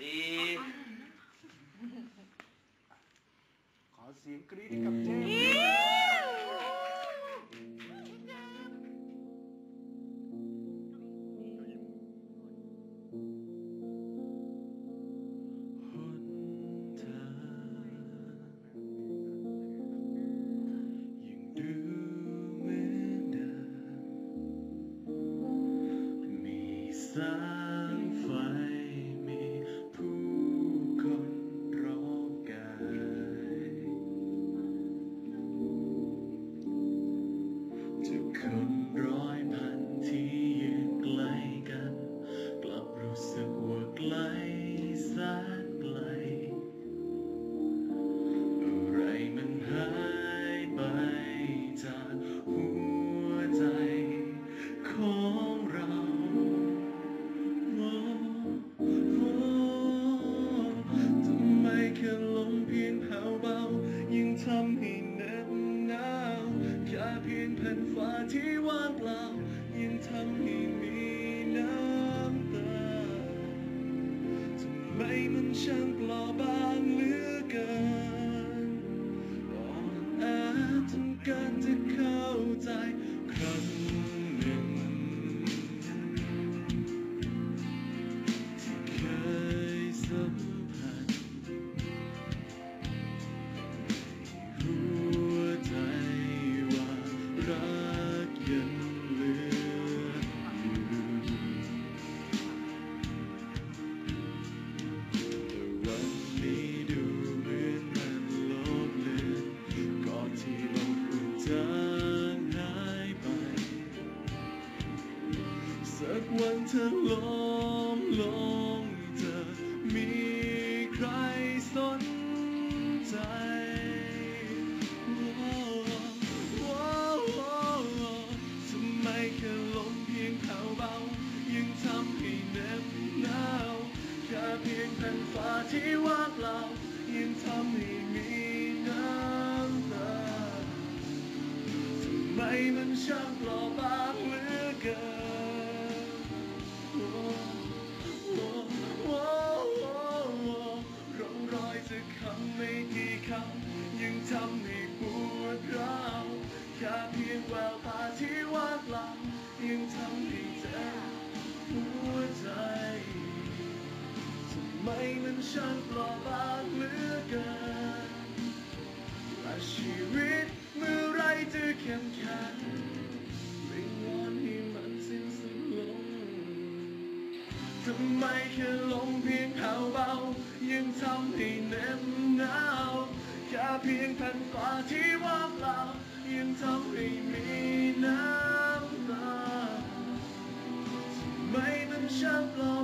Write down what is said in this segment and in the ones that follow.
สี่ขอเสียงกรี๊ดให้กับเจมส์ เธอล้มลงเธอมีใครสนใจว้าวว้าวว้าวทำไมแค่ลมเพียงแผ่วเบายังทำให้เหน็บหนาวแค่เพียงแผ่นฟ้าที่ว่างเปล่ายังทำให้มีน้ำตาทำไมมันช่างเปลาบางเหลือเกิน ช่างเปลาบางเหลือเกินและชีวิตเมื่อไรจะเข้มแข็งวิงวอนให้มันสิ้นสุดลงทำไมแค่ลมเพียงแผ่วเบา ยังทำให้เหน็บหนาวแค่เพียงแผ่นฟ้าที่ว่างเปล่ายังทำให้มีน้ำตาทำไมมันช่างเปล่า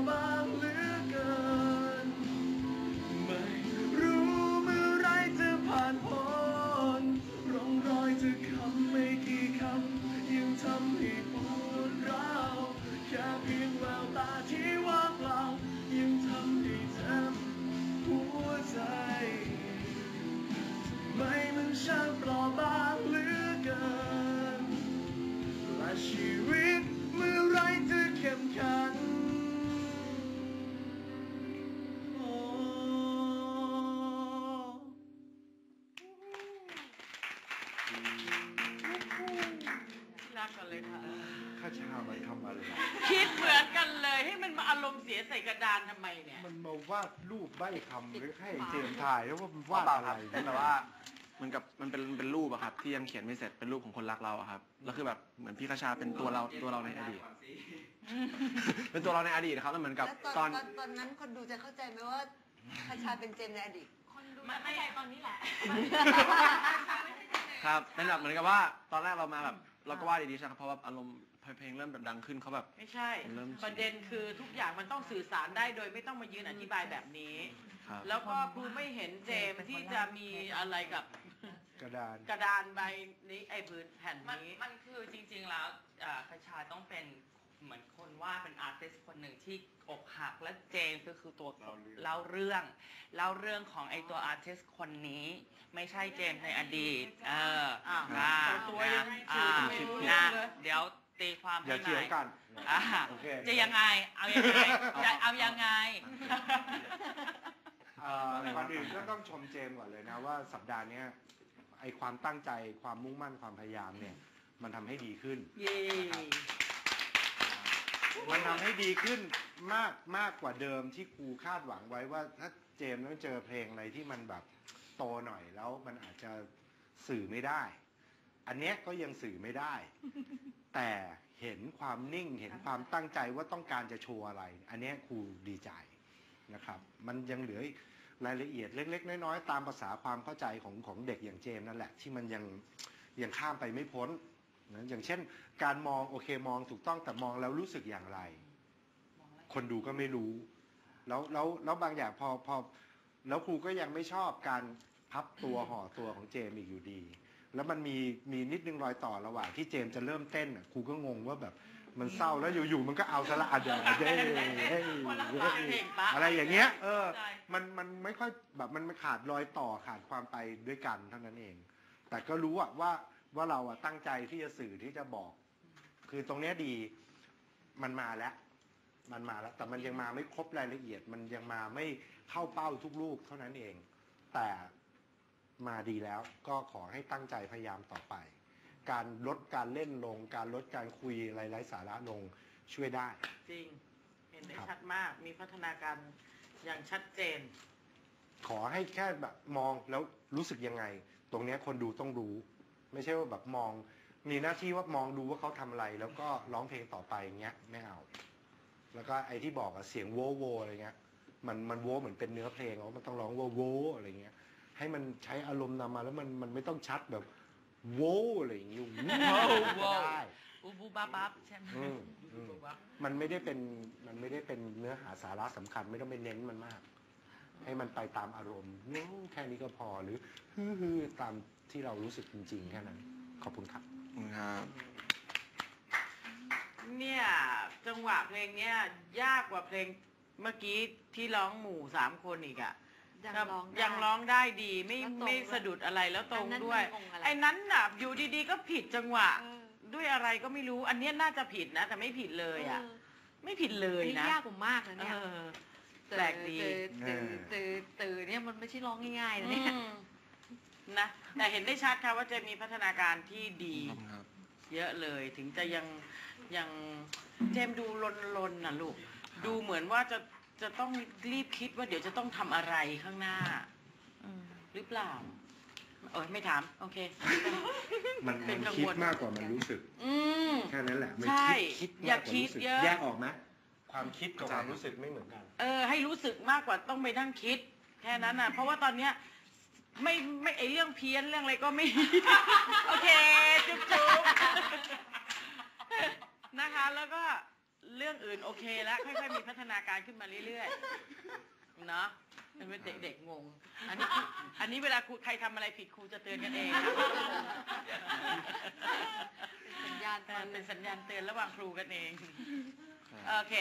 มันทำอะไรคิดเหมือนกันเลยให้มันมาอารมณ์เสียใส่กระดานทำไมเนี่ย มันมาวาดรูปใบ้คำหรือให้เจมส์ถ่ายแล้วว่ามันวาดเปล่าอะไรครับแต่ว่าเหมันกับมันเป็นเป็นรูปอะครับ ที่ยังเขียนไม่เสร็จเป็นรูปของคนรักเราอะครับแล้วคือแบบเหมือนพี่คชาเป็นตัวเราตัวเราในอดีต เป็นตัวเราในอดีตนะครับแล้วเหมือนกับแล้วตตออนน ตอนตอนนั้นคนดูจะเข้าใจไหมว่าคาชาเป็นเจมส์ในอดีตไม่ไม่ใช่ตอนนี้แหละ ครับเป็นแบบเหมือนกับว่าตอนแรกเรามาแบบเราก็ว่าดีๆใช่ครับเพราะว่าอารมณ์ เพลงเริ่มแบบดังขึ้นเขาแบบ ไม่ใช่ เริ่ม ประเด็นคือทุกอย่างมันต้องสื่อสารได้โดยไม่ต้องมายืนอธิบายแบบนี้ ครับ แล้วก็ครูไม่เห็นเจมส์ที่จะมีอะไรกับ กระดาน กระดานใบนี้ไอ้พื้นแผ่นมันนี้ มันคือจริงๆแล้วอ่าคชาต้องเป็นเหมือนคนว่าดเป็นอาร์ติสคนหนึ่งที่อกหักและเจมส์ก็คือตัวเล่าเรื่อง เล่าเรื่องเล่าเรื่องของไอตัวอาร์ติสคนนี้ ไม่ใช่เจมส์ในอดีต เอออ้าวอ่าตัวยังอ่าไม่รู้นะเลยเดี๋ยว ตีความอย่าให้ใหเถียงม่กัน อ่าโอเค จะยังไง เอายังไงจะเอายังไงก็ต้องชมเจมส์ก่อนเลยนะว่าสัปดาห์เนี้ยไอความตั้งใจความมุ่งมั่นความพยายามเนี่ย มันทำให้ดีขึ้น เย่มันทำให้ดีขึ้นมากมากกว่าเดิมที่ครูคาดหวังไว้ว่าถ้าเจมส์ต้องเจอเพลงอะไรที่มันแบบโตหน่อยแล้วมันอาจจะสื่อไม่ได้ อันเนี้ยก็ยังสื่อไม่ได้ แต่เห็นความนิ่งเห็นความตั้งใจว่าต้องการจะโชว์อะไร อันเนี้ยครูดีใจนะครับ มันยังเหลืออีกรายละเอียดเล็ก ๆ น้อยๆตามภาษาความเข้าใจของของเด็กอย่างเจมส์นั่นแหละ ที่มันยังยังข้ามไปไม่พ้นนะอย่างเช่น การมองโอเคมองถูกต้องแต่มองแล้วรู้สึกอย่างไร คนดูก็ไม่รู้ แล้วแล้วแล้วบางอย่างพอพอแล้วครูก็ยังไม่ชอบการพับตัวห่อตัวของเจมส์อีกอยู่ดี แล้วมันมีมีนิดนึงรอยต่อระหว่างที่เจมส์จะเริ่มเต้นอะครูก็งงว่าแบบมันเศร้าแล้วอยู่ๆมันก็เอาสละอัดเดเด้เฮ้ยอะไรอย่างเงี้ย เออ มันมันไม่ค่อยแบบมันขาดรอยต่อขาดความไปด้วยกันเท่านั้นเอง แต่ก็รู้อะว่าว่าเราอะตั้งใจที่จะสื่อที่จะบอก คือตรงเนี้ยดีมันมาแล้ว มันมาแล้ว แต่มันยังมาไม่ครบรายละเอียด มันยังมาไม่เข้าเป้าทุกลูกเท่านั้นเอง แต่ มาดีแล้ว ก็ขอให้ตั้งใจพยายามต่อไป การลดการเล่นลง การลดการคุยอะไรไร้สาระลงช่วยได้ จริง เห็นได้ครับ ชัดมากมีพัฒนาการอย่างชัดเจน ขอให้แค่แบบมองแล้วรู้สึกยังไง ตรงเนี้ยคนดูต้องรู้ ไม่ใช่ว่าแบบมอง มีหน้าที่ว่ามองดูว่าเขาทำอะไร แล้วก็ร้องเพลงต่อไปอย่างเงี้ยไม่เอา แล้วก็ไอ้ที่บอกอะเสียงโวโวอะไรเงี้ย มันมันโวเหมือนเป็นเนื้อเพลงว่ามันต้องร้องว่าโวอะไรเงี้ย ให้มันใช้อารมณ์นำมาแล้วมันมันไม่ต้องชัดแบบโวอะไรอย่างงี้โว้วไม่ได้อูบูบับบับใช่ไหมอืมอืมมันไม่ได้เป็นมันไม่ได้เป็นเนื้อหาสาระสำคัญไม่ต้องไปเน้นมันมาก ให้มันไปตามอารมณ์ว้าวแค่นี้ก็พอหรือฮือๆตามที่เรารู้สึกจริง ๆ แค่นั้น ขอบคุณครับ ครับเนี่ยจังหวะเพลงเนี้ยยากกว่าเพลงเมื่อกี้ที่ร้องหมู่สามคนอีกอะ ยังครับร้องได้ ยังร้องได้ดีไม่แล้วตรงไม่ด้วยสะดุดอะไรแล้วตรงอันนั้นด้วย มันงงอะไร ไอ้นั้นน่ะอยู่ดีๆก็ผิดจังหวะ เออด้วยอะไรก็ไม่รู้ อันเนี้ยน่าจะผิดนะ แต่ไม่ผิดเลยอะเออไม่ผิดเลอัยนนี้นะยากกว่ามากนะเนี่ยเออแปลกดีตื่นตื่นตื่นตื่นเนี่ยมันไม่ใช่ร้องง่ายๆนะเนี่ย อืมนะแต่เห็นได้ชัดค่ะว่าจะมีพัฒนาการที่ดีขอบคุณครับ เยอะเลยถึงจะยังยังเจมส์ดูลนลนๆนะลูก ดูเหมือนว่าจะ จะต้องรีบคิดว่าเดี๋ยวจะต้องทำอะไรข้างหน้า อืมหรือเปล่า เออไม่ถาม โอเค มันเป็มันนกังวล คิดมากกว่ามันรู้สึก อืม แค่นั้นแหละมันใช่คิดคิดอย่ามากกว่าคิดรู้สึกเยอะ แยกออกไหม ความคิดกับความรู้สึกไม่เหมือนกัน เออ ให้รู้สึกมากกว่าต้องไปนั่งคิด แค่นั้นน่ะ เพราะว่าตอนเนี้ย ไม่ไม่ไอเรื่องเพี้ยนเรื่องอะไรก็ไม่ โอเค จุ๊บจุ๊บนะคะ แล้วก็ เรื่องอื่นโอเคแล้วค่อยๆมีพัฒนาการขึ้นมาเรื่อยๆเนาะเป็นเด็กๆงง อันนี้คืออันนี้เวลาครูใครทำอะไรผิดครูจะเตือนกันเองสัญญาณเออเตืเป็อนนสัญญาณเตือนระหว่างครูกันเองครับโอเค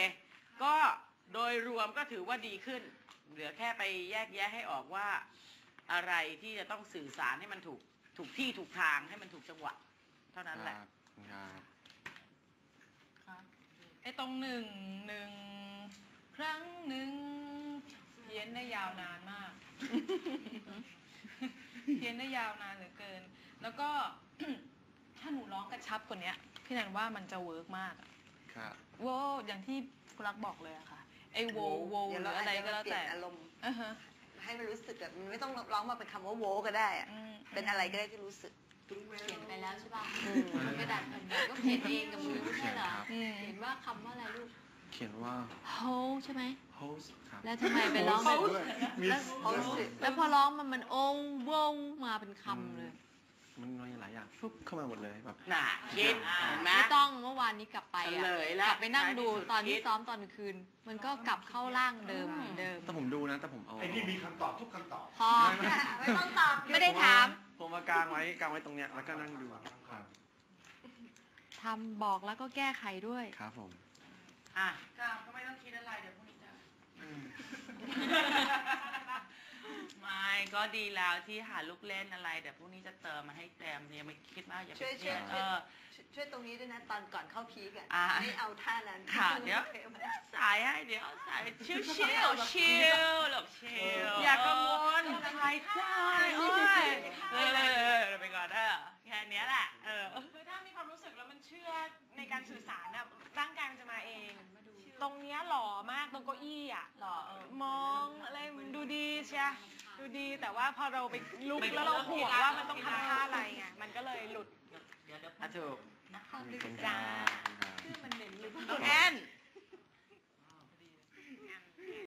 ก็โดยรวมก็ถือว่าดีขึ้น เหลือแค่ไปแยกแยะให้ออกว่าอะไรที่จะต้องสื่อสารให้มันถูกถูกที่ถูกทางให้มันถูกจังหวะ เท่านั้นแหละครับไอ้ตรงหนึ่งหนึ่งครั้งหนึ่งเพี้ยนได้ยาวนานมาก เพี้ยนได้ยาวนานเหลือเกิน แล้วก็ ถ้าหนูร้องกระชับกว่าเนี้ยพี่แนนว่ามันจะเวิร์กมากอะครับโวอย่างที่คุณรักบอกเลยอะค่ะไอ้โวโวหเดี๋ยวรือเราอะไรก็แล้วเปลี่แต่ยนอารมณ์อ่าฮะให้มันรู้สึกแบบมันไม่ต้องร้องมาเป็นคำว่าโวก็ได้อะอืมเป็นอะไรก็ได้ที่รู้สึก เขียนไปแล้วใช่ป่ะอืมกระดาษแผ่นใหญ่ก็เขียนเองกับมือไม่ใช่เหรออืมเขียนว่าคำว่าอะไรลูก เขียนว่า hold ใช่ไหม host ครับ แล้วทำไมไปร้องโพสต์ด้วยมีแล้วโพสต์แล้วพอร้องมันมันโอ้วงมาเป็นคำเลย มันมีหลายอย่างฟุบเข้ามาหมดเลยแบบน่ะคิดเห็นไหมไม่ต้องเมื่อวานนี้กลับไปเฉอะลยละกลับไปนั่งดูท้ายที่สุดตอนที่คิดซ้อมตอนกลางคืน มันก็กลับเข้าร่างเดิมเหมือนเดิมแต่ผมดูนะ แต่ผมเอาไอ้นี่มีคำตอบทุกคำตอบพอไม่ต้องตอบไม่ได้ถาม ผมมากางไว้กางไว้ตรงเนี้ยแล้วก็นั่งดูครับทำบอกแล้วก็แก้ไขด้วย ครับผม อะ ก็ไม่ต้องคิดอะไรเดี๋ยวพรุ่งนี้จะไม่ ก็ดีแล้วที่หาลูกเล่นอะไรเดี๋ยวพรุ่งนี้จะเติมมาให้เต็มยังไม่คิดมากอย่าไปช่วยเครีช่วยยดช่เอวยอช่วยตรงนี้ด้วยนะ ตอนก่อนเข้าพีกอะอ่า ไม่เอาท่านั้นค่ะเดี๋ยวสายให้เดี๋ยวสายชิวชิวชิวหลบชิวอย่ากังวลใช่โอ้ยเออเออเออเดี๋ยวไปก่อนเออแค่เนี้ยแหละเออ คือถ้ามีความรู้สึกแล้วมันเชื่อในการสื่อสารอะร่างกายมันจะมาเอง ตรงเนี้ยหล่อมากตรงเก้าอี้อะหล่อเออมองอะไรมันดูดีเชีย ดูดีแต่ว่าพอเราไปลุกแล้วเราห่วงว่ามันต้องทำท่าอะไรไงมันก็เลยหลุด เดี๋ยวเดี๋ยวอะถูกจ้าน้องแอน